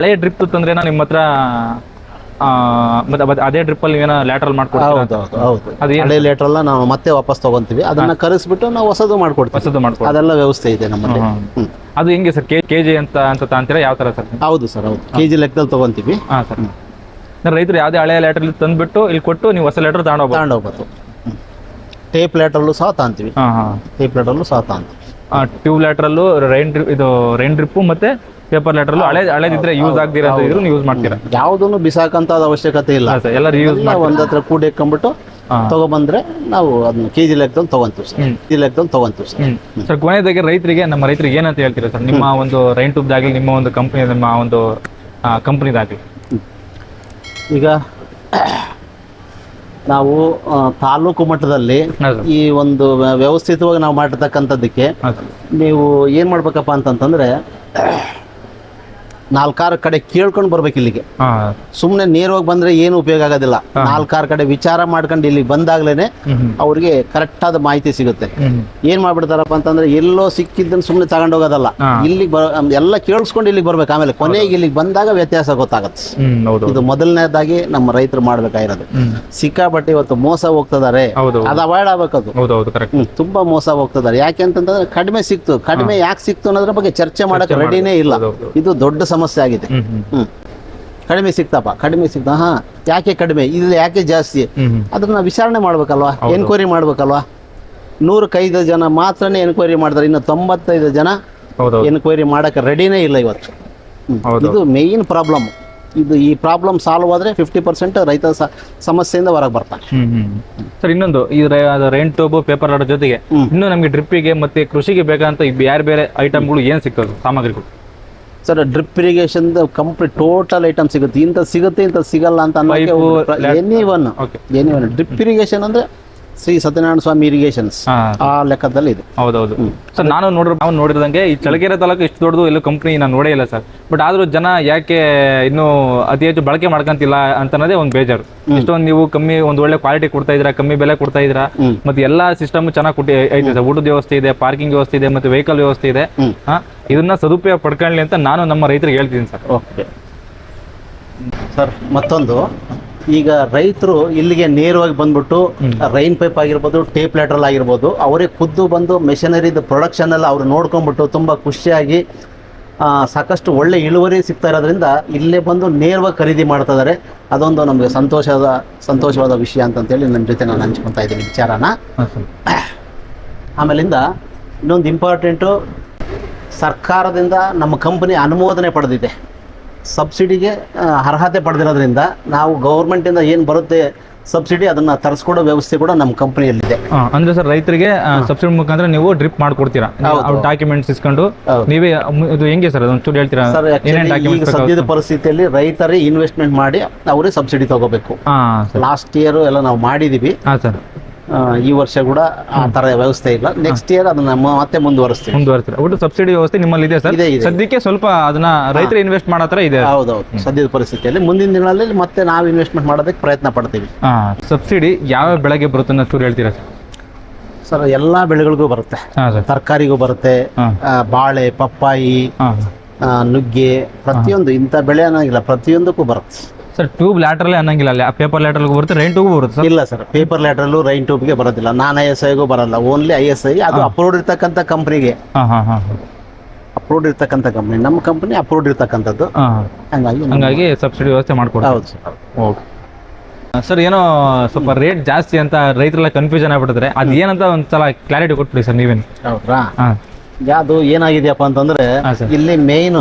ಹಳೆಯ ಡ್ರಿಪ್ ತಂದ್ರೆ ನಿಮ್ಮ ಹತ್ರ ಆ, ಮತ್ತೆ ಅದ್- ಅದೇ ಡ್ರಿಪ್ ಅಲ್ಲಿ ಏನೋ ಲ್ಯಾಟ್ರಲ್ ಮಾಡ್ಕೊಡ್ತೀರಾ? ಹೌದು ಹೌದು ಹೌದು. ಅದು ಏನು? ಹಳೆ ಲೇಟ್ರಲ್ಲ ನಾವು ಮತ್ತೆ ವಾಪಸ್ ತಗೊಂತೀವಿ. ಅದನ್ನ ಕರೆಸ್ಬಿಟ್ಟು ನಾವು ಹೊಸದು ಮಾಡ್ಕೊಡ್ತೀವಿ. ಹೊಸದು ಮಾಡ್ಕೊಡ್ತೀರಾ ಅದೆಲ್ಲ ವ್ಯವಸ್ಥೆ ಇದೆ ನಮ್ಮಲ್ಲಿ. ಹ್ಮ್. ಹ್ಮ್. ಅದು ಹೆಂಗೆ ಸರ್? ಕೆ ಜಿ ಅಂತ ಅಂತ ತಾಂತೀರಾ? ಯಾವ ತರ ಸರ್? ಹೌದು ಸರ್ ಹೌದು. ಕೆಜಿ ಲೆಕ್ಕದಲ್ಲಿ ತಗೊಂತೀವಿ. ಹಾ ಸರ್. ರೈತರು ಯಾವುದೇ ಹಳೆ ಲ್ಯಾಟ್ರಲ್ ತಂದ್ಬಿಟ್ಟು ಇಲ್ಲಿ ಕೊಟ್ಟು ನೀವು ಹೊಸ ಲೆಟರ್ ತಗೊಂಡೋಗ್ಬೋದು. ತಗೊಂಡೋಗ್ಬೋದು. ಟೇಪ್ ಲ್ಯಾಟ್ರಲ್ಲೂ ಸಹ ತಾಂತೀವಿ. ಹಾಂ ಹಾಂ. ಟೇಪ್ ಲ್ಯಾಟ್ರಲ್ಲೂ ಸಹ ತಾಂತೀವಿ. ಟ್ಯೂಬ್ ಲ್ಯಾಟ್ರಲ್ಲೂ ರೈನ್ ಡ್ರಿಪ್ ಇದು ರೈನ್ ಡ್ರಿಪ್ಪು ಮತ್ತೆ ಪೇಪರ್ ಲೆಟರ್ ಹಳೆ ಹಳೆದಿದ್ರೆ ಯೂಸ್ ಆಗದಿರೋ ಇದ್ರು ಯೂಸ್ ಮಾಡ್ತೀರಾ. ಯಾವುದನ್ನು ಬಿಸಾಕಂತ ಅವಶ್ಯಕತೆ ಇಲ್ಲ. ಸರ್ ಎಲ್ಲ ಯೂಸ್ ಮಾಡಿ ಒಂದ್ ಹತ್ರ ಕೂಡಿ ಇಟ್ಕೊಂಡ್ಬಿಟ್ಟು ತಗೊಬಂದ್ರೆ ನಾವು ಅದನ್ನ ಕೆ ಜಿ ಲೆಕ್ಕದಲ್ಲಿ ತಗೊಂತೀವಿ ಸರ್. ಲೆಕ್ಕದಲ್ಲಿ ತಗೊಂತೀವಿ ಸರ್. ಸರ್ ಕೊನೆಯದಾಗಿ ರೈತರಿಗೆ ನಮ್ಮ ರೈತರಿಗೆ ಏನಂತ ಹೇಳ್ತೀರಾ ಸರ್? ನಿಮ್ಮ ಒಂದು ರೈನ್ ಟ್ಯೂಬ್ದಾಗಲಿ ನಿಮ್ಮ ಒಂದು ಕಂಪ್ನಿ ನಿಮ್ಮ ಒಂದು ಕಂಪ್ನಿದಾಗಲಿ ಈಗ ನಾವು ತಾಲೂಕು ಮಟ್ಟದಲ್ಲಿ ಈ ಒಂದು ವ್ಯವಸ್ಥಿತವಾಗಿ ನಾವು ಮಾಡಿರ್ತಕ್ಕಂಥದ್ದಕ್ಕೆ ನೀವು ಏನ್ ಮಾಡ್ಬೇಕಪ್ಪ ಅಂತಂತಂದ್ರೆ ನಾಲ್ಕಾರು ಕಡೆ ಕೇಳ್ಕೊಂಡು ಬರ್ಬೇಕು ಇಲ್ಲಿಗೆ. ಸುಮ್ಮನೆ ನೇರವಾಗಿ ಬಂದ್ರೆ ಏನು ಉಪಯೋಗ ಆಗೋದಿಲ್ಲ. ನಾಲ್ಕಾರು ಕಡೆ ವಿಚಾರ ಮಾಡ್ಕೊಂಡು ಇಲ್ಲಿ ಬಂದಾಗ್ಲೇನೆ ಅವ್ರಿಗೆ ಕರೆಕ್ಟ್ ಆದ ಮಾಹಿತಿ ಸಿಗುತ್ತೆ. ಏನ್ ಮಾಡ್ಬಿಡ್ತಾರಪ್ಪ ಅಂತಂದ್ರೆ ಎಲ್ಲೋ ಸಿಕ್ಕಿದ್ದನ್ನು ಸುಮ್ಮನೆ ತಗೊಂಡೋಗೋದಲ್ಲ ಹೋಗೋದಲ್ಲ. ಇಲ್ಲಿ ಎಲ್ಲ ಕೇಳಿಸ್ಕೊಂಡು ಇಲ್ಲಿಗೆ ಬರ್ಬೇಕು. ಆಮೇಲೆ ಕೊನೆಗೆ ಇಲ್ಲಿಗೆ ಬಂದಾಗ ವ್ಯತ್ಯಾಸ ಗೊತ್ತಾಗತ್ತೆ. ಇದು ಮೊದಲನೇದಾಗಿ ನಮ್ಮ ರೈತರು ಮಾಡ್ಬೇಕಾಗಿರೋದು. ಸಿಕ್ಕಾಪಟ್ಟೆ ಇವತ್ತು ಮೋಸ ಹೋಗ್ತಿದ್ದಾರೆ. ಅದು ಅವಾಯ್ಡ್ ಆಗ್ಬೇಕದು. ತುಂಬಾ ಮೋಸ ಹೋಗ್ತದಾರೆ ಯಾಕೆ ಅಂತಂದ್ರೆ ಕಡಿಮೆ ಸಿಕ್ತು. ಕಡಿಮೆ ಯಾಕೆ ಸಿಕ್ತು ಅನ್ನೋದ್ರ ಬಗ್ಗೆ ಚರ್ಚೆ ಮಾಡಕ್ ರೆಡಿನೇ ಇಲ್ಲ. ಇದು ದೊಡ್ಡ ಸಮಸ್ಯೆ ಆಗಿದೆ. ಹ್ಮ್ ಹ್ಮ್. ಹ್ಮ್. ಕಡಿಮೆ ಸಿಕ್ತಪ್ಪ ಕಡಿಮೆ ಸಿಕ್ತ ಹಾ ಯಾಕೆ ಕಡಿಮೆ? ಇದು ಯಾಕೆ ಜಾಸ್ತಿ? ಅದನ್ನ ವಿಚಾರಣೆ ಮಾಡ್ಬೇಕಲ್ವಾ? ಎನ್ಕ್ವೈರಿ ಮಾಡ್ಬೇಕಲ್ವಾ? ನೂರಕ್ಕೈದು ಜನ ಮಾತ್ರನೇ ಎನ್ಕ್ವೈರಿ ಮಾಡ್ತಾರೆ ಇನ್ನು ತೊಂಬತ್ತೈದು ಜನ ಎನ್ಕ್ವೈರಿ ಮಾಡಕ್ ರೆಡಿನೇ ಇಲ್ಲ ಇವತ್ತು. ಇದು ಮೇನ್ ಪ್ರಾಬ್ಲಮ್ ಇದು ಈ ಪ್ರಾಬ್ಲಮ್ ಸಾಲ್ವ್ ಆದ್ರೆ ಫಿಫ್ಟಿ ಪರ್ಸೆಂಟ್ ರೈತ ಸಮಸ್ಯೆಯಿಂದ ಹೊರಗೆ ಬರ್ತಾನೆ. ಸರ್ ಇನ್ನೊಂದು ಈ ರೈನ್ ಟೋಬು ಪೇಪರ್ ಜೊತೆಗೆ. ಇನ್ನು ನಮಗೆ ಡ್ರಿಪ್ಪಿಗೆ ಮತ್ತೆ ಕೃಷಿಗೆ ಬೇಕಾದಂತ ಬೇರೆ ಬೇರೆ ಐಟಮ್ಗಳು ಏನ್ ಸಿಗ್ತದೆ? ಸಾಮಗ್ರಿಗಳು. Sir drip irrigation complete total item ಸಿಗುತ್ತೆ. ಇಂಥ ಸಿಗುತ್ತೆ ಇಂಥ ಸಿಗಲ್ಲ ಅಂತ ಅನ್ನೋಕೆ any one any one drip irrigation ಅಂದ್ರೆ ಶ್ರೀ ಸತ್ಯನಾರಾಯಣ ಸ್ವಾಮಿ ಇರಿಗೇಷನ್ಸ್ ಆ ಲೆಕ್ಕದಲ್ಲಿ ಇದೆ. ಹೌದೌದು. ಸರ್ ನಾನು ನೋಡಿರ್ ನಾವು ನೋಡಿದಂಗೆ ಈ ಚಳಕೆರೆ ತಾಲೂಕು ಇಷ್ಟು ದೊಡ್ಡದು ಎಲ್ಲೂ ಕಂಪ್ನಿ ನಾನು ನೋಡೇ ಇಲ್ಲ ಸರ್. ಬಟ್ ಆದ್ರೂ ಜನ ಯಾಕೆ ಇನ್ನೂ ಅತಿ ಹೆಚ್ಚು ಬಳಕೆ ಮಾಡ್ಕೊಂತಿಲ್ಲ ಅಂತ ಅನ್ನೋದೇ ಒಂದು ಬೇಜಾರು. ಇಷ್ಟೊಂದು ನೀವು ಕಮ್ಮಿ ಒಂದು ಒಳ್ಳೆ ಕ್ವಾಲಿಟಿ ಕೊಡ್ತಾ ಇದ್ದೀರಾ ಕಮ್ಮಿ ಬೆಲೆ ಕೊಡ್ತಾ ಇದ್ದೀರಾ ಮತ್ತೆ ಎಲ್ಲಾ ಸಿಸ್ಟಮ್ ಚೆನ್ನಾಗಿ ಕೊಟ್ಟಿ ಐತೆ ಸರ್. ಊಟದ ವ್ಯವಸ್ಥೆ ಇದೆ ಪಾರ್ಕಿಂಗ್ ವ್ಯವಸ್ಥೆ ಇದೆ ಮತ್ತೆ ವೆಹಿಕಲ್ ವ್ಯವಸ್ಥೆ ಇದೆ. ಇದನ್ನ ಸದುಪಯೋಗ ಪಡ್ಕೊಳ್ಳಿ ಅಂತ ನಾನು ನಮ್ಮ ರೈತರಿಗೆ ಹೇಳ್ತೀನಿ ಸರ್. ಓಕೆ. ಸರ್ ಮತ್ತೊಂದು. ಈಗ ರೈತರು ಇಲ್ಲಿಗೆ ನೇರವಾಗಿ ಬಂದ್ಬಿಟ್ಟು ರೈನ್ ಪೈಪ್ ಆಗಿರ್ಬೋದು ಟೇಪ್ ಲೆಟ್ರಲ್ ಆಗಿರ್ಬೋದು ಅವರೇ ಖುದ್ದು ಬಂದು ಮೆಷಿನರಿದು ಪ್ರೊಡಕ್ಷನ್ ಎಲ್ಲ ಅವ್ರು ನೋಡ್ಕೊಂಡ್ಬಿಟ್ಟು ತುಂಬ ಖುಷಿಯಾಗಿ ಸಾಕಷ್ಟು ಒಳ್ಳೆ ಇಳುವರಿ ಸಿಗ್ತಾ ಇರೋದ್ರಿಂದ ಇಲ್ಲೇ ಬಂದು ನೇರವಾಗಿ ಖರೀದಿ ಮಾಡ್ತಾ ಇದ್ದಾರೆ. ಅದೊಂದು ನಮಗೆ ಸಂತೋಷದ ಸಂತೋಷವಾದ ವಿಷಯ ಅಂತಂತೇಳಿ ನನ್ನ ಜೊತೆ ನಾನು ಹಂಚ್ಕೊತಾ ಇದ್ದೀನಿ ವಿಚಾರನ. ಆಮೇಲಿಂದ ಇನ್ನೊಂದು ಇಂಪಾರ್ಟೆಂಟು ಸರ್ಕಾರದಿಂದ ನಮ್ಮ ಕಂಪನಿ ಅನುಮೋದನೆ ಪಡೆದಿದೆ. ಸಬ್ಸಿಡಿಗೆ ಅರ್ಹತೆ ಪಡೆದಿರೋದ್ರಿಂದ ನಾವು ಗೌರ್ಮೆಂಟಿಂದ ಏನು ಬರುತ್ತೆ ಸಬ್ಸಿಡಿ ಅದನ್ನ ತರಿಸ್ಕೊಡೋ ವ್ಯವಸ್ಥೆ ಕೂಡ ನಮ್ಮ ಕಂಪನಿಯಲ್ಲಿದೆ. ಅಂದ್ರೆ ಸರ್ ರೈತರಿಗೆ ಸಬ್ಸಿಡಿ ಮುಖಾಂತರ ನೀವು ಡ್ರಿಪ್ ಮಾಡ್ಕೊಡ್ತೀರಾ. ಡಾಕ್ಯುಮೆಂಟ್ಸ್ ಇಸ್ಕೊಂಡು. ನೀವೇ ಇದು ಹೆಂಗೆ ಸರ್ ಅದೊಂದು ಚೂರು ಹೇಳ್ತೀರಾ? ಈಗ ಸದ್ಯದ ಪರಿಸ್ಥಿತಿಯಲ್ಲಿ ರೈತರೇ ಇನ್ವೆಸ್ಟ್ಮೆಂಟ್ ಮಾಡಿ ಅವರೇ ಸಬ್ಸಿಡಿ ತಗೋಬೇಕು. ಲಾಸ್ಟ್ ಇಯರ್ ಎಲ್ಲ ನಾವು ಮಾಡಿದೀವಿ. ಹಾ ಸರ್. ಆ, ಈ ವರ್ಷ ಕೂಡ ಆ ತರ ವ್ಯವಸ್ಥೆ ಇಲ್ಲ. ನೆಕ್ಸ್ಟ್ ಇಯರ್ ಅದನ್ನ ಮತ್ತೆ ಮುಂದುವರಿಸ್ತೀವಿ. ಮುಂದುವರ್ತೀರಾ ಒಟ್ಟು ಸಬ್ಸಿಡಿ ವ್ಯವಸ್ಥೆ ನಿಮ್ಮಲ್ಲಿ ಇದೆ ಸರ್. ಸದ್ಯಕ್ಕೆ ಸ್ವಲ್ಪ ಅದನ್ನ ರೈತರು ಇನ್ವೆಸ್ಟ್ ಮಾಡೋ ತರ ಇದೆ. ಹೌದೌದು. ಸದ್ಯದ ಪರಿಸ್ಥಿತಿಯಲ್ಲಿ ಮುಂದಿನ ದಿನಗಳಲ್ಲಿ ಮತ್ತೆ ನಾವು ಇನ್ವೆಸ್ಟ್ಮೆಂಟ್ ಮಾಡೋದಕ್ಕೆ ಪ್ರಯತ್ನ ಪಡ್ತೀವಿ. ಸಬ್ಸಿಡಿ ಯಾವ ಬೆಳೆಗೆ ಬರುತ್ತೆ ಅನ್ನೋ ಚೂರು ಹೇಳ್ತೀರಾ ಸರ್? ಸರ್ ಎಲ್ಲಾ ಬೆಳೆಗಳಿಗೂ ಬರುತ್ತೆ. ತರಕಾರಿಗೂ ಬರುತ್ತೆ. ಬಾಳೆ ಪಪ್ಪಾಯಿ ನುಗ್ಗೆ ಪ್ರತಿಯೊಂದು ಇಂಥ ಬೆಳೆ ಅನ್ನೋಂಗಿಲ್ಲ ಪ್ರತಿಯೊಂದಕ್ಕೂ ಬರುತ್ತೆ. ಸರ್ ಟ್ಯೂಬ್ ಲ್ಯಾಟ್ರಲ್ಲೇ ಅನ್ನಂಗಿಲ್ಲ ಅಲ್ಲಿ. ಪೇಪರ್ ಲ್ಯಾಟ್ರಲ್ಗೂ ಬರುತ್ತೆ ರೈನ್ ಟ್ಯೂಬ್ ಬರುತ್ತೆ ಸರ್? ಇಲ್ಲ ಸರ್ ಪೇಪರ್ ಲ್ಯಾಟ್ರಲ್ಲು ರೈನ್ ಟ್ಯೂಬ್ಗೆ ಬರೋದಿಲ್ಲ. ನಾನ್ ಐ ಎಸ್ ಐಗೂ ಬರಲ್ಲ ಓನ್ಲಿ ಐ ಎಸ್ ಐ ಅದು ಅಪ್ರೂವ್ಡ್ ಇರ್ತಕ್ಕಂಥ ಕಂಪ್ನಿಗೆ ಹಾ ಹಾ ಹಾ. ಅಪ್ರೂವ್ಡ್ ಇರ್ತಕ್ಕಂಥ ಕಂಪ್ನಿ ನಮ್ಮ ಕಂಪ್ನಿ ಅಪ್ರೂವ್ಡ್ ಇರ್ತಕ್ಕಂಥದ್ದು. ಹಾ ಹಂಗಾಗಿ ಸಬ್ಸಿಡಿ ವ್ಯವಸ್ಥೆ ಮಾಡ್ಕೊಡ್ತಾರೆ ಹೌದು ಸರ್ ಓಕೆ. ಸರ್ ಏನೋ ಸ್ವಲ್ಪ ರೇಟ್ ಜಾಸ್ತಿ ಅಂತ ರೈತರೆಲ್ಲ ಕನ್ಫ್ಯೂಷನ್ ಆಗ್ಬಿಟ್ಟಿದ್ರೆ ಅದು ಏನಂತ ಒಂದ್ಸಲ ಕ್ಲಾರಿಟಿ ಕೊಟ್ಬಿಡಿ ಸರ್ ನೀವೇನು. ಹೌದ್ರಾ? ಹಾಂ. ಅದು ಏನಾಗಿದೆಯಪ್ಪ ಅಂತಂದ್ರೆ ಇಲ್ಲಿ ಮೇನ್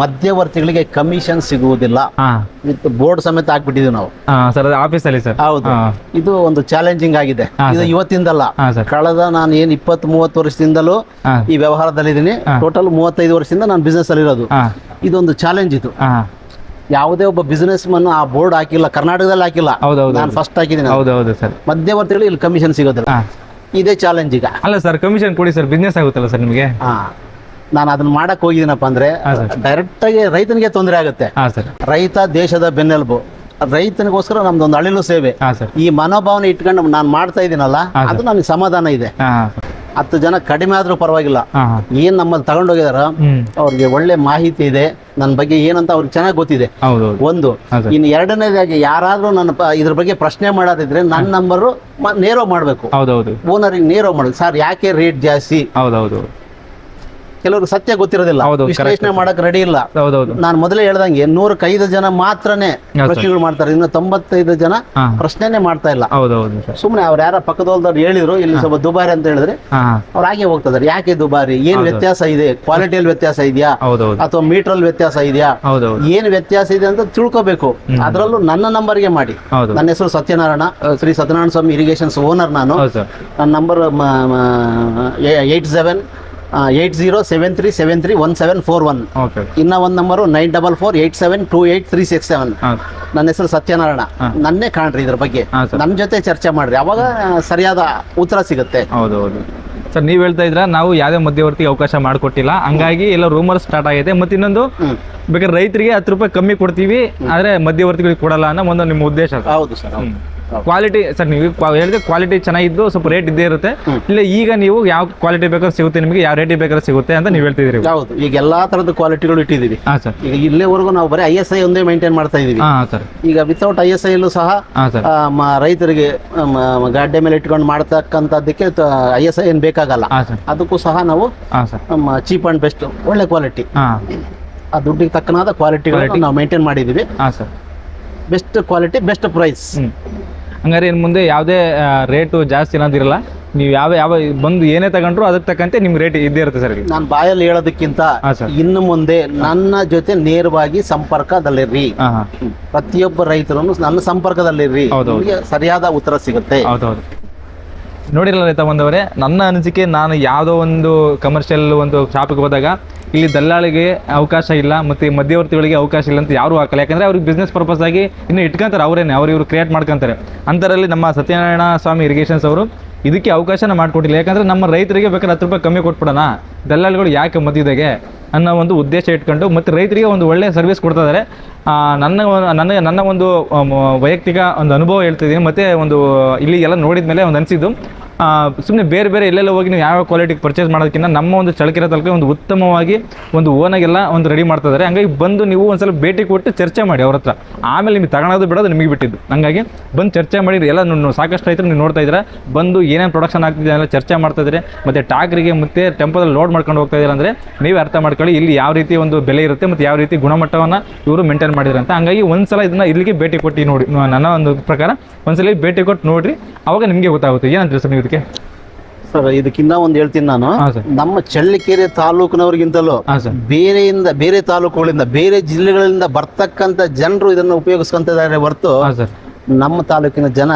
ಮಧ್ಯವರ್ತಿಗಳಿಗೆ ಕಮಿಷನ್ ಸಿಗುವುದಿಲ್ಲ. ವಿತ್ ಬೋರ್ಡ್ ಸಮೇತ ಹಾಕ್ಬಿಟ್ಟಿದೀವಿ ನಾವು. ಸರ್ ಅದು ಆಫೀಸಲ್ಲಿ ಸರ್. ಹೌದು. ಇದು ಒಂದು ಚಾಲೆಂಜಿಂಗ್ ಆಗಿದೆ. ಇದು ಇವತ್ತಿಂದಲ್ಲ. ಕಳೆದ ನಾನು ಏನ್ ಇಪ್ಪತ್ ಮೂವತ್ತು ವರ್ಷದಿಂದಲೂ ಈ ವ್ಯವಹಾರದಲ್ಲಿ ಇದೀನಿ. ಟೋಟಲ್ ಮೂವತ್ತೈದು ವರ್ಷದಿಂದ ನಾನು ಬಿಸ್ನೆಸ್ ಅಲ್ಲಿ ಇರೋದು. ಇದೊಂದು ಚಾಲೆಂಜ್ ಇದು. ಯಾವುದೇ ಒಬ್ಬ ಬಿಸ್ನೆಸ್ ಮನ್ ಆ ಬೋರ್ಡ್ ಹಾಕಿಲ್ಲ ಕರ್ನಾಟಕದಲ್ಲಿ ಹಾಕಿಲ್ಲ. ನಾನು ಫಸ್ಟ್ ಹಾಕಿದ್ದೀನಿ ಮಧ್ಯವರ್ತಿಗಳು ಇಲ್ಲಿ ಕಮಿಷನ್ ಸಿಗೋದಿಲ್ಲ. ಇದೇ ಚಾಲೆಂಜ್ ಈಗ. ಅಲ್ಲ ಸರ್ ಕಮಿಷನ್ ಕೊಡಿ ಸರ್ ಬಿಸ್ನೆಸ್ ಆಗುತ್ತಲ್ಲ ಸರ್ ನಿಮಗೆ? ಹಾ ನಾನು ಅದನ್ನ ಮಾಡಕ್ ಹೋಗಿದ್ದೀನಪ್ಪ ಅಂದ್ರೆ ಡೈರೆಕ್ಟ್ ಆಗಿ ರೈತನಿಗೆ ತೊಂದರೆ ಆಗುತ್ತೆ. ಹಾಂ ಸರ್ ರೈತ ದೇಶದ ಬೆನ್ನೆಲುಬು. ರೈತನಿಗೋಸ್ಕರ ನಮ್ದೊಂದು ಅಳಿಲು ಸೇವೆ. ಈ ಮನೋಭಾವನೆ ಇಟ್ಕೊಂಡು ನಾನು ಮಾಡ್ತಾ ಇದ್ದೀನಲ್ಲ ಅದು ನನಗೆ ಸಮಾಧಾನ ಇದೆ. ಹತ್ತು ಜನ ಕಡಿಮೆ ಆದ್ರೂ ಪರವಾಗಿಲ್ಲ. ಏನ್ ನಮ್ಮಲ್ಲಿ ತಗೊಂಡೋಗಿದಾರ? ಅವ್ರಿಗೆ ಒಳ್ಳೆ ಮಾಹಿತಿ ಇದೆ. ನನ್ನ ಬಗ್ಗೆ ಏನಂತ ಅವ್ರಿಗೆ ಚೆನ್ನಾಗಿ ಗೊತ್ತಿದೆ. ಒಂದು ಇನ್ನು ಎರಡನೇದಾಗಿ ಯಾರಾದ್ರೂ ನನ್ನ ಇದ್ರ ಬಗ್ಗೆ ಪ್ರಶ್ನೆ ಮಾಡೋದಿದ್ರೆ ನನ್ನ ನಂಬರ್ ನೇರೋ ಮಾಡ್ಬೇಕು. ಓನರಿಗೆ ನೇರೋ ಮಾಡಬೇಕು. ಸರ್ ಯಾಕೆ ರೇಟ್ ಜಾಸ್ತಿ? ಹೌದೌದು. ಕೆಲವರು ಸತ್ಯ ಗೊತ್ತಿರೋದಿಲ್ಲ. ವಿಶ್ಲೇಷಣೆ ಮಾಡಕ್ ರೆಡಿ ಇಲ್ಲ. ನಾನು ಮೊದಲೇ ಹೇಳ್ದಂಗೆ ನೂರಕ್ಕೈದು ಜನ ಮಾತ್ರನೇ. ಪ್ರಶ್ನೆಗಳು ಮಾಡ್ತಾರೆ. ಇನ್ನು ತೊಂಬತ್ತೈದು ಜನ ಪ್ರಶ್ನೆನೇ ಮಾಡ್ತಾ ಇಲ್ಲ. ಸುಮ್ಮನೆ ಅವ್ರು ಯಾರ ಪಕ್ಕದೋಲ್ದವ್ರು ಹೇಳಿದ್ರು ಇಲ್ಲಿ ಸ್ವಲ್ಪ ದುಬಾರಿ ಅಂತ ಹೇಳಿದ್ರೆ ಅವ್ರು ಹಾಗೆ ಹೋಗ್ತದಾರೆ. ಯಾಕೆ ದುಬಾರಿ? ಏನ್ ವ್ಯತ್ಯಾಸ ಇದೆ? ಕ್ವಾಲಿಟಿಯಲ್ಲಿ ವ್ಯತ್ಯಾಸ ಇದೆಯಾ? ಅಥವಾ ಅಥವಾ ಮೀಟ್ರಲ್ಲಿ ವ್ಯತ್ಯಾಸ ಇದೆಯಾ? ಏನ್ ವ್ಯತ್ಯಾಸ ಇದೆ ಅಂತ ತಿಳ್ಕೊಬೇಕು. ಅದರಲ್ಲೂ ನನ್ನ ನಂಬರ್ಗೆ ಮಾಡಿ. ನನ್ನ ಹೆಸರು ಸತ್ಯನಾರಾಯಣ ಶ್ರೀ ಸತ್ಯನಾರಾಯಣ ಸ್ವಾಮಿ ಇರಿಗೇಷನ್ಸ್ ಓನರ್ ನಾನು. ನನ್ನ number eight seven eight zero seven three seven three one seven four one. Okay ಇನ್ನ ಒಂದು number nine double four eight seven two eight three six seven. ನನ್ನ ಹೆಸರು ಸತ್ಯನಾರಾಯಣ. ನನ್ನೇ ಕಾಣ್ರಿ ಇದ್ರ ಬಗ್ಗೆ. ನನ್ನ ಜೊತೆ ಚರ್ಚೆ ಮಾಡ್ರಿ. ಅವಾಗ ಸರಿಯಾದ ಉತ್ತರ ಸಿಗುತ್ತೆ. ಹೌದು ಹೌದು. ಸರ್ ನೀವು ಹೇಳ್ತಾ ಇದ್ರ ನಾವು ಯಾವುದೇ ಮಧ್ಯವರ್ತಿಗೆ ಅವಕಾಶ ಮಾಡಿಕೊಟ್ಟಿಲ್ಲ. ಹಂಗಾಗಿ ಎಲ್ಲ ರೂಮರ್ ಸ್ಟಾರ್ಟ್ ಆಗಿದೆ ಮತ್ತೆ ಇನ್ನೊಂದು. ಬೇಕಾದ್ರೆ ರೈತರಿಗೆ ಹತ್ತು ರೂಪಾಯಿ ಕಮ್ಮಿ ಕೊಡ್ತೀವಿ ಆದ್ರೆ ಮಧ್ಯವರ್ತಿಗಳಿಗೆ ಕೊಡಲ್ಲ ಅನ್ನೋ ಒಂದು ನಿಮ್ಮ ಉದ್ದೇಶ ಹೌದು ಸರ್ ಹೌದು. ಕ್ವಾಲಿಟಿ ಸರ್ ನೀವು ಹೇಳಿದ್ರೆ ಕ್ವಾಲಿಟಿ ಚೆನ್ನಾಗಿದ್ದು ಸ್ವಲ್ಪ ರೇಟ್ ಇದ್ದೇ ಇರುತ್ತೆ. ಇಲ್ಲ ಈಗ ನೀವು ಯಾವ ಕ್ವಾಲಿಟಿ ಬೇಕಾದ್ರೂ ಸಿಗುತ್ತೆ ನಿಮಗೆ ಯಾವ ರೇಟ್ ಬೇಕಾದ್ರೆ ಸಿಗುತ್ತೆ ಅಂತ ನೀವು ಹೇಳ್ತಿದ್ದೀರಿ ಹೌದು. ಈಗ ಎಲ್ಲಾ ತರದ ಕ್ವಾಲಿಟಿಗಳು ಇಟ್ಟಿದ್ದೀವಿ. ಹಾಂ ಸರ್ ಈಗ ಇಲ್ಲೇವರೆಗೂ ನಾವು ಬರೀ ಐ ಎಸ್ ಐ ಒಂದೇ ಮೇಂಟೈನ್ ಮಾಡ್ತಾ ಇದೀವಿ ಹಾಂ ಸರ್ ಈಗ ವಿತೌಟ್ ಐ ಎಸ್ ಐ ಸಹ ರೈತರಿಗೆ ಗಾಡಿ ಮೇಲೆ ಇಟ್ಕೊಂಡು ಮಾಡ್ತಕ್ಕಂಥದ್ದಕ್ಕೆ ಐ ಎಸ್ ಐ ಏನು ಬೇಕಾಗಲ್ಲ. ಅದಕ್ಕೂ ಸಹ ನಾವು ಚೀಪ್ ಅಂಡ್ ಬೆಸ್ಟ್ ಒಳ್ಳೆ ಕ್ವಾಲಿಟಿ ಆ ದುಡ್ಡಿಗೆ ತಕ್ಕನಾದ ಕ್ವಾಲಿಟಿಗಳನ್ನು ನಾವು ಮೇಂಟೈನ್ ಮಾಡಿದ್ದೀವಿ. ಹಾಂ sir best quality best price ಹಂಗಾರೆ ಇನ್ನು ಮುಂದೆ ಯಾವುದೇ ರೇಟು ಜಾಸ್ತಿ ಅನ್ನೋದಿರಲ್ಲ ನೀವು ಯಾವ ಯಾವ ಬಂದು ಏನೇ ತಗೊಂಡ್ರು ಅದಕ್ಕೆ ತಕ್ಕಂತೆ ನಿಮ್ಗೆ ರೇಟ್ ಇದ್ದೇ ಇರುತ್ತೆ ಸರ್ ನಾನು ಬಾಯಲ್ಲಿ ಹೇಳೋದಕ್ಕಿಂತ ಇನ್ನು ಮುಂದೆ ನನ್ನ ಜೊತೆ ನೇರವಾಗಿ ಸಂಪರ್ಕದಲ್ಲಿರ್ರಿ. ಪ್ರತಿಯೊಬ್ಬ ರೈತರನ್ನು ನನ್ನ ಸಂಪರ್ಕದಲ್ಲಿರ್ರಿ. ಸರಿಯಾದ ಉತ್ತರ ಸಿಗುತ್ತೆ. ನೋಡಿರಲ್ಲ ರೈತ ಬಂದವರೇ, ನನ್ನ ಅನಿಸಿಕೆ ನಾನು ಯಾವುದೋ ಒಂದು ಕಮರ್ಷಿಯಲ್ ಒಂದು ಶಾಪಿಗೆ ಹೋದಾಗ, ಇಲ್ಲಿ ದಲ್ಲಾಳಿಗೆ ಅವಕಾಶ ಇಲ್ಲ, ಮತ್ತು ಮಧ್ಯವರ್ತಿಗಳಿಗೆ ಅವಕಾಶ ಇಲ್ಲ ಅಂತ ಯಾರೂ ಹಾಕಲ್ಲ. ಯಾಕಂದರೆ ಅವ್ರಿಗೆ ಬಿಸ್ನೆಸ್ ಪರ್ಪಸ್ ಆಗಿ ಇನ್ನು ಇಟ್ಕೊಂತಾರೆ ಅವರೇನೆ, ಅವ್ರು ಇವರು ಕ್ರಿಯೇಟ್ ಮಾಡ್ಕೊಂತಾರೆ. ಅಂಥರಲ್ಲಿ ನಮ್ಮ ಸತ್ಯನಾರಾಯಣ ಸ್ವಾಮಿ ಇರಿಗೇಷನ್ಸ್ ಅವರು, ಇದಕ್ಕೆ ಅವಕಾಶನ ಮಾಡಿಕೊಟ್ಟಿಲ್ಲ. ಯಾಕಂದರೆ ನಮ್ಮ ರೈತರಿಗೆ ಬೇಕಾದ್ರೆ ಹತ್ತು ರೂಪಾಯಿ ಕಮ್ಮಿ ಕೊಟ್ಬಿಡೋಣ, ದಲ್ಲಾಳಿಗಳು ಯಾಕೆ ಮದ್ದಿದಾಗೆ ಅನ್ನೋ ಒಂದು ಉದ್ದೇಶ ಇಟ್ಕೊಂಡು, ಮತ್ತು ರೈತರಿಗೆ ಒಂದು ಒಳ್ಳೆಯ ಸರ್ವಿಸ್ ಕೊಡ್ತಾ ಇದ್ದಾರೆ ನನ್ನ ನನಗೆ, ನನ್ನ ಒಂದು ವೈಯಕ್ತಿಕ ಒಂದು ಅನುಭವ ಹೇಳ್ತಿದ್ದೀನಿ. ಮತ್ತು ಒಂದು ಇಲ್ಲಿ ಎಲ್ಲ ನೋಡಿದ ಮೇಲೆ ಒಂದು ಅನಿಸಿದ್ದು. ಸುಮ್ಮನೆ ಬೇರೆ ಬೇರೆ ಎಲ್ಲೆಲ್ಲ ಹೋಗಿ ನೀವು ಯಾವ ಕ್ವಾಲಿಟಿಗೆ ಪರ್ಚೇಸ್ ಮಾಡೋದಕ್ಕಿಂತ ನಮ್ಮ ಒಂದು ಚಳಕಿರ ತಲಕ ಒಂದು ಉತ್ತಮವಾಗಿ ಒಂದು ಓನಾಗೆಲ್ಲ ಒಂದು ರೆಡಿ ಮಾಡ್ತಾ ಇದ್ದಾರೆ ಹಂಗಾಗಿ ಬಂದು ನೀವು ಒಂದ್ಸಲ ಭೇಟಿ ಕೊಟ್ಟು ಚರ್ಚೆ ಮಾಡಿ ಅವ್ರ ಹತ್ರ. ಆಮೇಲೆ ನಿಮಗೆ ತಗೊಳೋದು ಬಿಡೋದು ನಿಮಗೆ ಬಿಟ್ಟಿದ್ದು. ಹಂಗಾಗಿ ಬಂದು ಚರ್ಚೆ ಮಾಡಿ ಎಲ್ಲ ಸಾಕಷ್ಟು ರೈತರು ನೀವು ನೋಡ್ತಾ ಇದ್ದೀರಾ. ಬಂದು ಏನೇನು ಪ್ರೊಡಕ್ಷನ್ ಆಗ್ತಿದೆ ಎಲ್ಲ ಚರ್ಚೆ ಮಾಡ್ತಾ ಇದ್ದಾರೆ. ಮತ್ತು ಟ್ಯಾಕ್ರಿಗೆ ಮತ್ತು ಟೆಂಪೋದಲ್ಲಿ ಲೋಡ್ ಮಾಡ್ಕೊಂಡು ಹೋಗ್ತಾ ಇದ್ದಾರೆ ಅಂದರೆ ನೀವೇ ಅರ್ಥ ಮಾಡ್ಕೊಳ್ಳಿ, ಇಲ್ಲಿ ಯಾವ ರೀತಿ ಒಂದು ಬೆಲೆ ಇರುತ್ತೆ ಮತ್ತು ಯಾವ ರೀತಿ ಗುಣಮಟ್ಟವನ್ನು ಇವರು ಮೇಂಟೈನ್ ಮಾಡಿದ್ದಾರೆ ಅಂತ. ಹಂಗಾಗಿ ಒಂದ್ಸಲ ಇದನ್ನ ಇಲ್ಲಿಗೆ ಭೇಟಿ ಕೊಟ್ಟು ನೋಡಿ, ನನ್ನ ಒಂದು ಪ್ರಕಾರ ಒಂದ್ಸಲ ಭೇಟಿ ಕೊಟ್ಟು ನೋಡಿರಿ, ಅವಾಗ ನಿಮಗೆ ಗೊತ್ತಾಗುತ್ತೆ. ಏನಂತ ಸರ್ ಇದಕ್ಕೆ ಸರ್ ಇದಕ್ಕಿಂತ ಒಂದು ಹೇಳ್ತೀನಿ ನಾನು. ನಮ್ಮ ಚಳ್ಳಕೆರೆ ತಾಲೂಕಿನವ್ರಿಗಿಂತಲೂ ಬೇರೆಯಿಂದ ಬೇರೆ ತಾಲೂಕುಗಳಿಂದ ಬೇರೆ ಜಿಲ್ಲೆಗಳಿಂದ ಬರ್ತಕ್ಕಂಥ ಜನರು ಇದನ್ನು ಉಪಯೋಗಿಸ್ಕೊಂತಿದ್ದಾರೆ ಹೊರತು ನಮ್ಮ ತಾಲೂಕಿನ ಜನ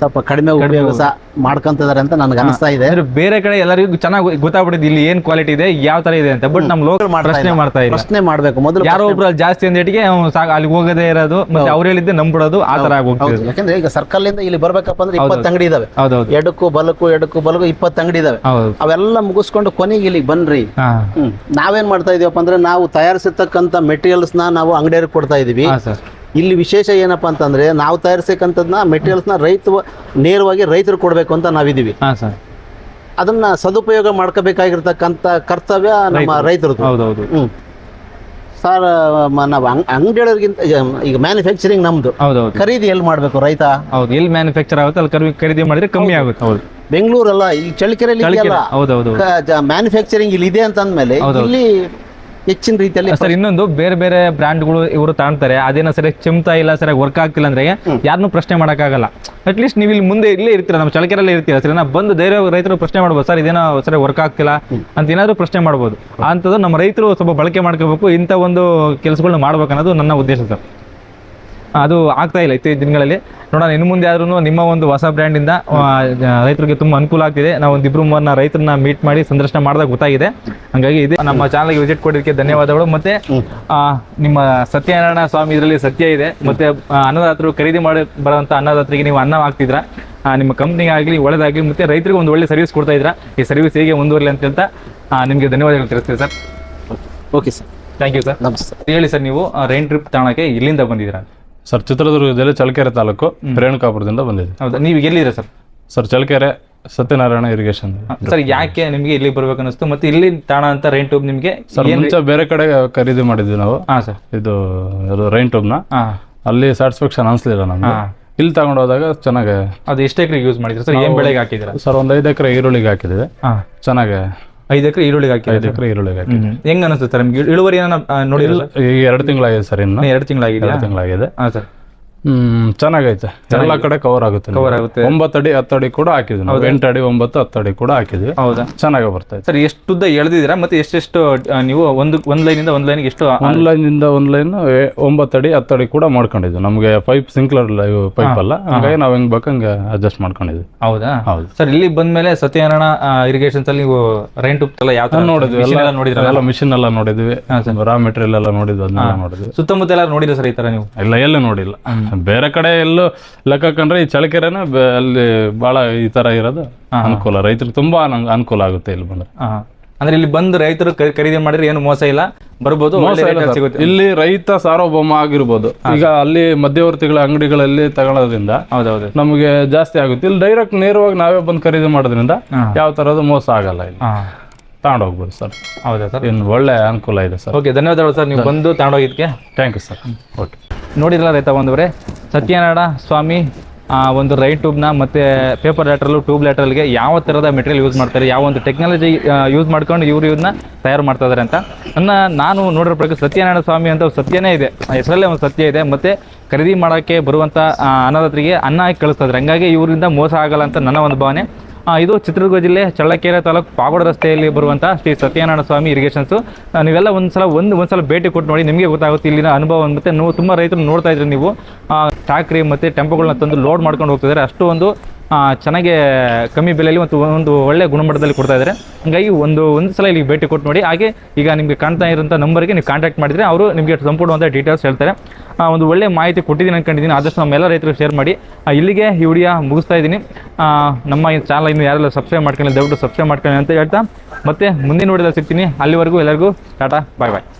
ಸ್ವಲ್ಪ ಕಡಿಮೆ ಉಪಯೋಗ ಮಾಡ್ಕೊಂತಿದ್ದಾರೆ ಅಂತ ನನಗೆ ಅನಿಸ್ತಾ ಇದೆ. ಬೇರೆ ಕಡೆ ಎಲ್ಲರಿಗೂ ಚೆನ್ನಾಗಿ ಗೊತ್ತಾಗ್ಬಿಟ್ಟಿದೆ ಇಲ್ಲಿ ಏನ್ ಕ್ವಾಲಿಟಿ ಇದೆ ಯಾವ ತರ ಇದೆ ಅಂತ. ಬಟ್ ನಮ್ ಲೋಕಲ್ ಪ್ರಶ್ನೆ ಮಾಡ್ತಾ ಇದೆ ಪ್ರಶ್ನೆ ಮಾಡ್ಬೇಕು. ಮೊದಲು ಯಾರೋ ಒಬ್ರು ಅಲ್ಲಿ ಜಾಸ್ತಿ ಅಂದೇಟಿಗೆ ಅಲ್ಲಿ ಹೋಗದೇ ಇರೋದು ಮತ್ತೆ ಅವ್ರು ಹೇಳಿದ್ದೆ ನಂಬಿಡೋದು ಆ ತರ ಆಗೋಗ್ತದೆ ಯಾಕಂದ್ರೆ ಈಗ ಸರ್ಕಲ್ ಇಂದ ಇಲ್ಲಿ ಬರ್ಬೇಕಪ್ಪ ಅಂದ್ರೆ ಇಪ್ಪತ್ತು ಅಂಗಡಿ ಇದಾವೆ. ಎಡಕು ಎಡಕ್ಕೂ ಎಡಕು ಎಡಕ್ಕೂ ಬಲಕ್ಕೂ ಇಪ್ಪತ್ತು ಅಂಗಡಿ ಇದಾವೆ. ಅವೆಲ್ಲ ಮುಗಿಸ್ಕೊಂಡು ಕೊನೆಗೆ ಇಲ್ಲಿ ಬನ್ರಿ. ನಾವೇನ್ ಮಾಡ್ತಾ ಇದೀವಪ್ಪ ಅಂದ್ರೆ ನಾವು ತಯಾರಿಸಿರ್ತಕ್ಕಂಥ ಮೆಟೀರಿಯಲ್ಸ್ ನಾವು ಅಂಗಡಿಯವ್ರಿಗೆ ಕೊಡ್ತಾ ಇದೀವಿ. ಇಲ್ಲಿ ವಿಶೇಷ ಏನಪ್ಪ ಅಂತಂದ್ರೆ ನಾವು ತಯಾರಿಸಕ್ಕಂಥದ್ನ ಮೆಟೀರಿಯಲ್ಸ್ನ ರೈತ ನೇರವಾಗಿ ರೈತರು ಕೊಡಬೇಕು ಅಂತ ನಾವಿದ್ದೀವಿ. ಹಾ ಸರ್. ಅದನ್ನ ಸದುಪಯೋಗ ಮಾಡ್ಕೋಬೇಕಾಗಿರ್ತಕ್ಕಂಥ ಕರ್ತವ್ಯ ನಮ್ಮ ರೈತರು. ಹೌದೌದು. ಸರ್ ನಾವು ಅಂಗಡಿಗಿಂತ ಈಗ ಮ್ಯಾನುಫ್ಯಾಕ್ಚರಿಂಗ್ ನಮ್ದು. ಹೌದೌದು. ಖರೀದಿ ಎಲ್ಲಿ ಮಾಡಬೇಕು ರೈತ? ಹೌದು ಎಲ್ಲಿ ಮ್ಯಾನುಫ್ಯಾಕ್ಚರ್ ಆಗುತ್ತೆ ಅಲ್ಲಿ ಖರೀದಿ- ಖರೀದಿ ಮಾಡಿದ್ರೆ ಕಮ್ಮಿ ಆಗುತ್ತೆ. ಹೌದು. ಬೆಂಗಳೂರಲ್ಲ ಈ ಚಳ್ಳಕೆರೆಯಲ್ಲಿ ಹೌದೌದು. ಮ್ಯಾನುಫ್ಯಾಕ್ಚರಿಂಗ್ ಇಲ್ಲಿ ಇದೆ ಅಂತ ಅಂದ್ಮೇಲೆ ಇಲ್ಲಿ ಹೆಚ್ಚಿನ ರೀತಿಯಲ್ಲಿ ಸರ್ ಇನ್ನೊಂದು ಬೇರೆ ಬೇರೆ ಬ್ರ್ಯಾಂಡ್ಗಳು ಇವರು ತಾಣ್ತಾರೆ. ಅದೇನೋ ಸರಿ ಚಿಮ್ತಾ ಇಲ್ಲ ಸರಿಯಾಗಿ ವರ್ಕ್ ಆಗ್ತಿಲ್ಲ ಅಂದ್ರೆ ಯಾರನ್ನೂ ಪ್ರಶ್ನೆ ಮಾಡೋಕ್ಕಾಗಲ್ಲ. ಅಟ್ಲೀಸ್ಟ್ ನೀವು ಇಲ್ಲಿ ಮುಂದೆ ಇಲ್ಲೇ ಇರ್ತೀರ ನಮ್ಮ ಚಳಕೆರಲ್ಲೇ ಇರ್ತೀರ ಸರಿ? ನಾ ಬಂದು ಧೈರ್ಯ ರೈತರು ಪ್ರಶ್ನೆ ಮಾಡ್ಬೋದು. ಸರ್ ಇದೇನೋ ಸರಿ ವರ್ಕ್ ಆಗ್ತಿಲ್ಲ ಅಂತ ಏನಾದರೂ ಪ್ರಶ್ನೆ ಮಾಡ್ಬೋದು. ಅಂಥದ್ದು ನಮ್ಮ ರೈತರು ಸ್ವಲ್ಪ ಬಳಕೆ ಮಾಡ್ಕೋಬೇಕು ಇಂಥ ಒಂದು ಕೆಲಸಗಳನ್ನ ಮಾಡ್ಬೇಕು ಅನ್ನೋದು ನನ್ನ ಉದ್ದೇಶ ಸರ್. ಅದು ಆಗ್ತಾ ಇಲ್ಲ ಇತ್ತೀಚಿನ ದಿನಗಳಲ್ಲಿ. ನೋಡೋಣ ಇನ್ನು ಮುಂದೆ ಆದ್ರೂ ನಿಮ್ಮ ಒಂದು ಹೊಸ ಬ್ರ್ಯಾಂಡಿಂದ ರೈತರಿಗೆ ತುಂಬ ಅನುಕೂಲ ಆಗ್ತಿದೆ. ನಾವು ಒಂದು ಇಬ್ಬರು ಮೂರನ್ನ ರೈತರನ್ನ ಮೀಟ್ ಮಾಡಿ ಸಂದರ್ಶನ ಮಾಡಿದಾಗ ಗೊತ್ತಾಗಿದೆ. ಹಂಗಾಗಿ ಇದೆ ನಮ್ಮ ಚಾನಲ್ಗೆ ವಿಸಿಟ್ ಕೊಡೋದಕ್ಕೆ ಧನ್ಯವಾದಗಳು. ಮತ್ತೆ ನಿಮ್ಮ ಸತ್ಯನಾರಾಯಣ ಸ್ವಾಮಿ ಇದರಲ್ಲಿ ಸತ್ಯ ಇದೆ. ಮತ್ತೆ ಅನ್ನದಾತರು ಖರೀದಿ ಮಾಡಿ ಬರುವಂತ ಅನ್ನದಾತರಿಗೆ ನೀವು ಅನ್ನ ಹಾಕ್ತಿದ್ರ. ನಿಮ್ಮ ಕಂಪ್ನಿಗೆ ಆಗಲಿ ಒಳ್ಳೆದಾಗಲಿ ಮತ್ತೆ ರೈತರಿಗೆ ಒಂದು ಒಳ್ಳೆ ಸರ್ವಿಸ್ ಕೊಡ್ತಾ ಇದ್ರ. ಈ ಸರ್ವಿಸ್ ಹೇಗೆ ಮುಂದುವರಲಿ ಅಂತ ಹೇಳ್ತಾ ನಿಮಗೆ ಧನ್ಯವಾದಗಳು ತಿಳಿಸ್ತೀವಿ sir. Okay sir thank you sir namaste. ಹೇಳಿ ಸರ್ ನೀವು ರೈನ್ ಟ್ರಿಪ್ ತಾಣಕ್ಕೆ ಇಲ್ಲಿಂದ ಬಂದಿದ್ದೀರಾ ಸರ್ ಚಿತ್ರದುರ್ಗದಲ್ಲಿ ಚಳ್ಳಕೆರೆ ತಾಲೂಕು ರೇಣುಕಾಪುರದಿಂದ ಬಂದಿದೆ. ಹೌದಾ? ನೀವು ಎಲ್ಲಿದ್ದೀರಾ sir? Sir Challakere Satyanarayana irrigation. Sir ಯಾಕೆ ನಿಮಗೆ ಇಲ್ಲಿ ಬರ್ಬೇಕು ಅನಿಸ್ತು ಮತ್ತೆ ಇಲ್ಲಿ ತಾಣ ಅಂತ ರೈನ್ ಟ್ಯೂಬ್ ನಿಮಗೆ ಸರ್ ಮುಂಚೆ ಬೇರೆ ಕಡೆ ಖರೀದಿ ಮಾಡಿದ್ವಿ ನಾವು. ಹಾಂ ಸರ್. ಇದು ರೈನ್ ಟ್ಯೂಬ್ನ. ಅಲ್ಲಿ ಸ್ಯಾಟಿಸ್ಫ್ಯಾಕ್ಷನ್ ಅನಿಸ್ಲಿಲ್ಲ ನಮ್ಗೆ. ಇಲ್ಲಿ ತಗೊಂಡು ಹೋದಾಗ ಚೆನ್ನಾಗಿ ಅದು ಎಷ್ಟು ಎಕರೆ ಯೂಸ್ ಮಾಡಿದ್ರಿ ಸರ್? ಏನು ಬೆಳೆಗೆ ಹಾಕಿದ್ರೆ ಸರ್ ಒಂದು ಐದು ಎಕರೆ ಈರುಳ್ಳಿಗೆ ಹಾಕಿದ್ದೀವಿ. ಚೆನ್ನಾಗಿ ಐದು ಎಕರೆ ಈರುಳ್ಳಿಗೆ ಐದು ಹಾಕಿದ್ದೀರಾ ಎಕರೆ ಈರುಳ್ಳಿಗೆ ಹಾಕಿ ಹೆಂಗ್ ಅನಿಸುತ್ತೆ ಸರ್? ನಿಮ್ಗೆ ಇಳುವರಿ ಈಗ ಎರಡು ತಿಂಗಳಾಗಿದೆ ಸರ್ ಇನ್ನು. ಎರಡು ತಿಂಗಳಾಗಿದೆ ಎರಡು ತಿಂಗಳಾಗಿದೆ. ಹಾಂ ಸರ್. ಹ್ಮ್ ಚೆನ್ನಾಗೈತೆ. ಎಲ್ಲ ಕಡೆ ಕವರ್ ಆಗುತ್ತೆ ಕವರ್ ಆಗುತ್ತೆ. ಒಂಬತ್ತು ಅಡಿ ಹತ್ತು ಅಡಿ ಕೂಡ ಹಾಕಿದ್ವಿ ನಾವು. ಎಂಟು ಅಡಿ ಒಂಬತ್ತು ಹತ್ತು ಅಡಿ ಕೂಡ ಹಾಕಿದ್ವಿ. ಹೌದಾ? ಚೆನ್ನಾಗಿ ಬರ್ತಾ ಸರ್ ಎಷ್ಟುದ್ದ ಎಳ್ದಿದ್ದೀರಾ? ಮತ್ತೆ ಎಷ್ಟೆಷ್ಟು ನೀವು ಒಂದು ಒಂದು ಲೈನಿಂದ ಒಂದು ಲೈನ್ಗೆ ಎಷ್ಟು ಒಂದು ಲೈನ್ ಇಂದ ಒಂದ್ ಲೈನ್ ಒಂಬತ್ತು ಅಡಿ ಹತ್ತು ಅಡಿ ಕೂಡ ಮಾಡ್ಕೊಂಡಿದ್ವಿ. ನಮಗೆ ಪೈಪ್ ಸಿಂಕ್ಲರ್ ಪೈಪ್ ಅಲ್ಲ. ಹಂಗಾಗಿ ನಾವು ಹೆಂಗ್ ಬೇಕು ಹಂಗೆ ಅಡ್ಜಸ್ಟ್ ಮಾಡ್ಕೊಂಡಿದ್ವಿ. ಹೌದಾ? ಹೌದು. ಸರ್ ಇಲ್ಲಿ ಬಂದ್ಮೇಲೆ ಸತ್ಯನಾರಾಯಣ ಇರಿಗೇಷನ್ಸ್ ಅಲ್ಲಿ ನೀವು ರೈನ್ ಟೂಪ್ ಎಲ್ಲ ಯಾವ ತರ ನೋಡಿದ್ವಿ ಎಲ್ಲ ನೋಡಿದ್ರೆ ಎಲ್ಲ ಮಿಷಿನ್ ಎಲ್ಲ ನೋಡಿದ್ವಿ. ರಾ ಮೆಟೀರಿಯಲ್ ಎಲ್ಲ ನೋಡಿದ್ವಿ ಅದನ್ನೆಲ್ಲ ನೋಡಿದ್ವಿ. ಸುತ್ತಮುತ್ತ ಎಲ್ಲ ನೋಡಿದ್ರೆ ಸರ್ ಈ ತರ ನೀವು? ಇಲ್ಲ ಎಲ್ಲ ನೋಡಿಲ್ಲ. ಬೇರೆ ಕಡೆ ಎಲ್ಲೂ ಲೆಕ್ಕ ಕಂಡ್ರೆ ಈ ಚಳಕೆರೆನೇ ಅಲ್ಲಿ ಬಹಳ ಈ ತರ ಇರೋದು ಅನುಕೂಲ. ರೈತರಿಗೆ ತುಂಬಾ ಅನು- ಅನುಕೂಲ ಆಗುತ್ತೆ ಇಲ್ಲಿ ಬಂದ್ರೆ. ಅಂದ್ರೆ ಇಲ್ಲಿ ಬಂದು ರೈತರು ಖರೀದಿ ಮಾಡಿದ್ರೆ ಏನು ಮೋಸ ಇಲ್ಲ? ಬರ್ಬೋದು ಇಲ್ಲಿ ರೈತ ಸಾರ್ವಭೌಮ ಆಗಿರ್ಬೋದು. ಈಗ ಅಲ್ಲಿ ಮಧ್ಯವರ್ತಿಗಳ ಅಂಗಡಿಗಳಲ್ಲಿ ತಗೊಳ್ಳೋದ್ರಿಂದ ಹೌದೌದು. ನಮಗೆ ಜಾಸ್ತಿ ಆಗುತ್ತೆ. ಇಲ್ಲಿ ಡೈರೆಕ್ಟ್ ನೇರವಾಗಿ ನಾವೇ ಬಂದು ಖರೀದಿ ಮಾಡೋದ್ರಿಂದ ಯಾವ ತರದ್ದು ಮೋಸ ಆಗಲ್ಲ ಇಲ್ಲಿ. ತಗೊಂಡ್ ಹೋಗ್ಬೋದು ಸರ್. ಹೌದಾ ಸರ್? ಇನ್ನು ಒಳ್ಳೆ ಅನುಕೂಲ ಇದೆ ಸರ್. ಓಕೆ ಧನ್ಯವಾದಗಳು ಸರ್. ನೀವು ಬಂದು ತಗೊಂಡೋಗಿದ್ಕೆ ಥ್ಯಾಂಕ್ ಯು ಸರ್ ಓಕೆ ನೋಡಿದ್ರಲ್ಲ ರೈತ ಬಂದವರೇ ಸತ್ಯನಾರಾಯಣ ಸ್ವಾಮಿ ಒಂದು ರೈಟ್ ಟ್ಯೂಬ್ನ ಮತ್ತು ಪೇಪರ್ ಲ್ಯಾಟ್ರಲ್ಲು ಟ್ಯೂಬ್ ಲ್ಯಾಟ್ರಲ್ಗೆ ಯಾವ ಥರದ ಮೆಟೀರಿಯಲ್ ಯೂಸ್ ಮಾಡ್ತಾರೆ? ಯಾವ ಒಂದು ಟೆಕ್ನಾಲಜಿ ಯೂಸ್ ಮಾಡ್ಕೊಂಡು ಇವರು ಇವ್ರನ್ನ ತಯಾರು ಮಾಡ್ತಾ ಇದ್ದಾರೆ ಅಂತ. ನನ್ನ, ನಾನು ನೋಡಿರೋ ಪ್ರಕಾರ ಸತ್ಯನಾರಾಯಣ ಸ್ವಾಮಿ ಅಂತ ಸತ್ಯನೇ ಇದೆ. ಹೆಸರಲ್ಲೇ ಒಂದು ಸತ್ಯ ಇದೆ. ಮತ್ತು ಖರೀದಿ ಮಾಡೋಕ್ಕೆ ಬರುವಂಥ ಅನ್ನದಾತರಿಗೆ ಅನ್ನ ಹಾಕಿ ಕಳಿಸ್ತಾ ಹಂಗಾಗಿ ಇವರಿಂದ ಮೋಸ ಆಗಲ್ಲ ಅಂತ ನನ್ನ ಒಂದು ಭಾವನೆ. ಇದು ಚಿತ್ರದುರ್ಗ ಜಿಲ್ಲೆ ಚಳ್ಳಕೆರೆ ತಾಲೂಕು ಪಾಗೋಡ ರಸ್ತೆಯಲ್ಲಿ ಬರುವಂಥ ಶ್ರೀ ಸತ್ಯನಾರಾಯಣ ಸ್ವಾಮಿ ಇರಿಗೇಷನ್ಸು. ನೀವೆಲ್ಲ ಒಂದ್ಸಲ ಒಂದು ಒಂದ್ಸಲ ಭೇಟಿ ಕೊಟ್ಟು ನೋಡಿ, ನಿಮಗೆ ಗೊತ್ತಾಗುತ್ತೆ ಇಲ್ಲಿನ ಅನುಭವ ಮತ್ತು ನೀವು ತುಂಬ ರೈತರು ನೋಡ್ತಾ ಇದ್ರಿ ನೀವು ಟ್ಯಾಕ್ರಿ ಮತ್ತು ಟೆಂಪೋಗಳನ್ನ ತಂದು ಲೋಡ್ ಮಾಡ್ಕೊಂಡು ಹೋಗ್ತಿದ್ದಾರೆ ಅಷ್ಟು ಒಂದು ಚೆನ್ನಾಗಿ ಕಮ್ಮಿ ಬೆಲೆಯಲ್ಲಿ ಮತ್ತು ಒಂದು ಒಳ್ಳೆ ಗುಣಮಟ್ಟದಲ್ಲಿ ಕೊಡ್ತಾ ಇದ್ದಾರೆ. ಹಂಗಾಗಿ ಒಂದು ಒಂದು ಸಲ ಇಲ್ಲಿಗೆ ಭೇಟಿ ಕೊಟ್ಟು ನೋಡಿ. ಹಾಗೆ ಈಗ ನಿಮಗೆ ಕಾಣ್ತಾ ಇರೋಂಥ ನಂಬರ್ಗೆ ನೀವು ಕಾಂಟ್ಯಾಕ್ಟ್ ಮಾಡಿದರೆ ಅವರು ನಿಮಗೆ ಸಂಪೂರ್ಣವಾದ ಡೀಟೇಲ್ಸ್ ಹೇಳ್ತಾರೆ. ಒಂದು ಒಳ್ಳೆ ಮಾಹಿತಿ ಕೊಟ್ಟಿದ್ದೀನಿ ಅಂದ್ಕೊಂಡಿದ್ದೀನಿ ಆದಷ್ಟು ನಮ್ಮೆಲ್ಲ ರೈತರು ಶೇರ್ ಮಾಡಿ. ಇಲ್ಲಿಗೆ ಈ ವಿಡಿಯೋ ಮುಗಿಸ್ತಾ ಇದ್ದೀನಿ. ನಮ್ಮ ಈ ಚಾನಲ್ ಇನ್ನು ಯಾರೆಲ್ಲ ಸಬ್ಸ್ಕ್ರೈಬ್ ಮಾಡ್ಕೊಳ್ಳಿ ದಯವಿಟ್ಟು ಸಬ್ಸ್ಕ್ರೈಬ್ ಮಾಡ್ಕೊಳ್ಳಿ ಅಂತ ಹೇಳ್ತಾ ಮತ್ತೆ ಮುಂದಿನ ವಿಡಿಯೋದಲ್ಲಿ ಸಿಗ್ತೀನಿ. ಅಲ್ಲಿವರೆಗೂ ಎಲ್ಲರಿಗೂ ಟಾಟಾ ಬಾಯ್ ಬಾಯ್